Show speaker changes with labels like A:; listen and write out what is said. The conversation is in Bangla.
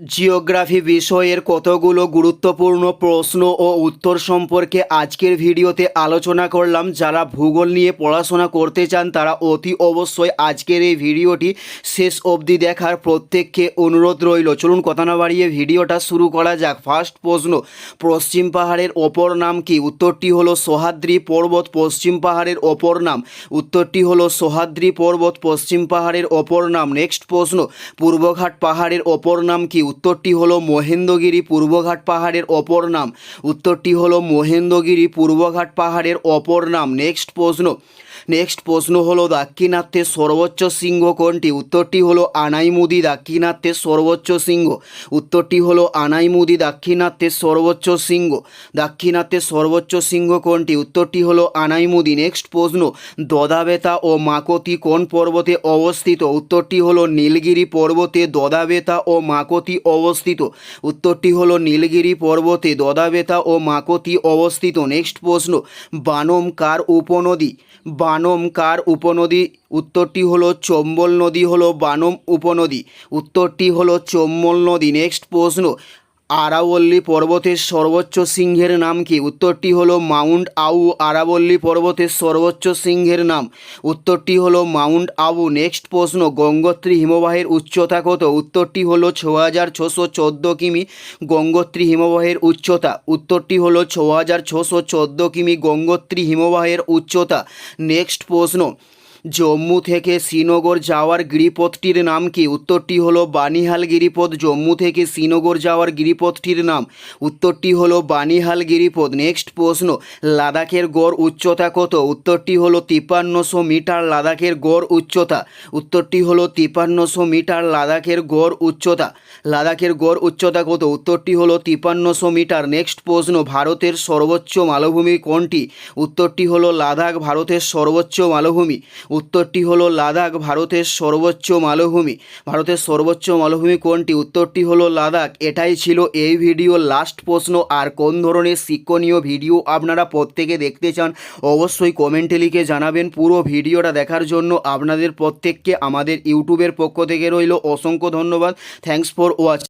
A: জিওগ্রাফি বিষয়ের কতগুলো গুরুত্বপূর্ণ প্রশ্ন ও উত্তর সম্পর্কে আজকের ভিডিওতে আলোচনা করলাম। যারা ভূগোল নিয়ে পড়াশোনা করতে চান, তারা অতি অবশ্যই আজকের এই ভিডিওটি শেষ অবধি দেখার প্রত্যেককে অনুরোধ রইল। চলুন, কথা না বাড়িয়ে ভিডিওটা শুরু করা যাক। ফার্স্ট প্রশ্ন, পশ্চিম পাহাড়ের অপর নাম কি? উত্তরটি হলো সোহাদ্রি পর্বত পশ্চিম পাহাড়ের অপর নাম। উত্তরটি হলো সোহাদ্রি পর্বত পশ্চিম পাহাড়ের অপর নাম। নেক্সট প্রশ্ন, পূর্বঘাট পাহাড়ের অপর নাম কি? উত্তরটি হলো মহেন্দ্রগিরি পূর্বঘাট পাহাড়ের অপর নাম। উত্তরটি হলো মহেন্দ্রগিরি পূর্বঘাট পাহাড়ের অপর নাম। নেক্সট প্রশ্ন। নেক্সট প্রশ্ন হলো দাক্ষিণাত্যের সর্বোচ্চ শৃঙ্গ কোনটি? উত্তরটি হলো আনাইমুদি দাক্ষিণাত্যের সর্বোচ্চ শৃঙ্গ। উত্তরটি হলো আনাইমুদি দাক্ষিণাত্যের সর্বোচ্চ শৃঙ্গ। দাক্ষিণাত্যের সর্বোচ্চ শৃঙ্গ কোনটি? উত্তরটি হলো আনাইমুদি। নেক্সট প্রশ্ন। দদাবেতা ও মাকতি কোন পর্বতে অবস্থিত? উত্তরটি হলো নীলগিরি পর্বতে দদাবেতা ও মাকতি অবস্থিত। উত্তরটি হলো নীলগিরি পর্বতে দদাবেতা ও মাকতি অবস্থিত। নেক্সট প্রশ্ন বানম কার উপনদী। বানম কার উপনদী, উত্তরটি হলো চম্বল নদী হলো বানম উপনদী। উত্তরটি হলো চম্বল নদী। নেক্সট প্রশ্ন আরাবল্লী পর্বতের সর্বোচ্চ সিংহের নাম কি? উত্তরটি হলো মাউন্ট আউ আরাবল্লী পর্বতের সর্বোচ্চ সিংহের নাম। উত্তরটি হলো মাউন্ট আবু। নেক্সট প্রশ্ন, গঙ্গোত্রী হিমবাহের উচ্চতা কত? উত্তরটি হলো ছ হাজার ছশো চোদ্দ কিমি গঙ্গোত্রী হিমবাহের উচ্চতা। উত্তরটি হলো ছ হাজার ছশো চোদ্দ কিমি গঙ্গোত্রী হিমবাহের উচ্চতা। নেক্সট প্রশ্ন জম্মু থেকে শ্রীনগর যাওয়ার গিরিপথটির নাম কি? উত্তরটি হলো বানিহাল গিরিপথ। জম্মু থেকে শ্রীনগর যাওয়ার গিরিপথটির নাম। উত্তরটি হলো বানিহাল গিরিপথ। নেক্সট প্রশ্ন, লাদাখের গড় উচ্চতা কত? উত্তরটি হলো তিপ্পান্নশো মিটার, লাদাখের গড় উচ্চতা। উত্তরটি হলো তিপ্পান্নশো মিটার, লাদাখের গড় উচ্চতা। লাদাখের গড় উচ্চতা কত? উত্তরটি হলো তিপ্পান্নশো মিটার। নেক্সট প্রশ্ন, ভারতের সর্বোচ্চ মালভূমি কোনটি? উত্তরটি হলো লাদাখ, ভারতের সর্বোচ্চ মালভূমি। উত্তরটি হলো লাদাখ, ভারতের সর্বোচ্চ মালভূমি। ভারতের সর্বোচ্চ মালভূমি কোনটি? উত্তরটি হলো লাদাখ। এটাই ছিল এই ভিডিও। লাস্ট প্রশ্ন, আর কোন ধরনের শিক্ষণীয় ভিডিও আপনারা প্রত্যেকে দেখতে চান, অবশ্যই কমেন্টে লিখে জানাবেন। পুরো ভিডিওটা দেখার জন্য আপনাদের প্রত্যেককে আমাদের ইউটিউবের পক্ষ থেকে রইল। অসংখ্য ধন্যবাদ। Thanks for watch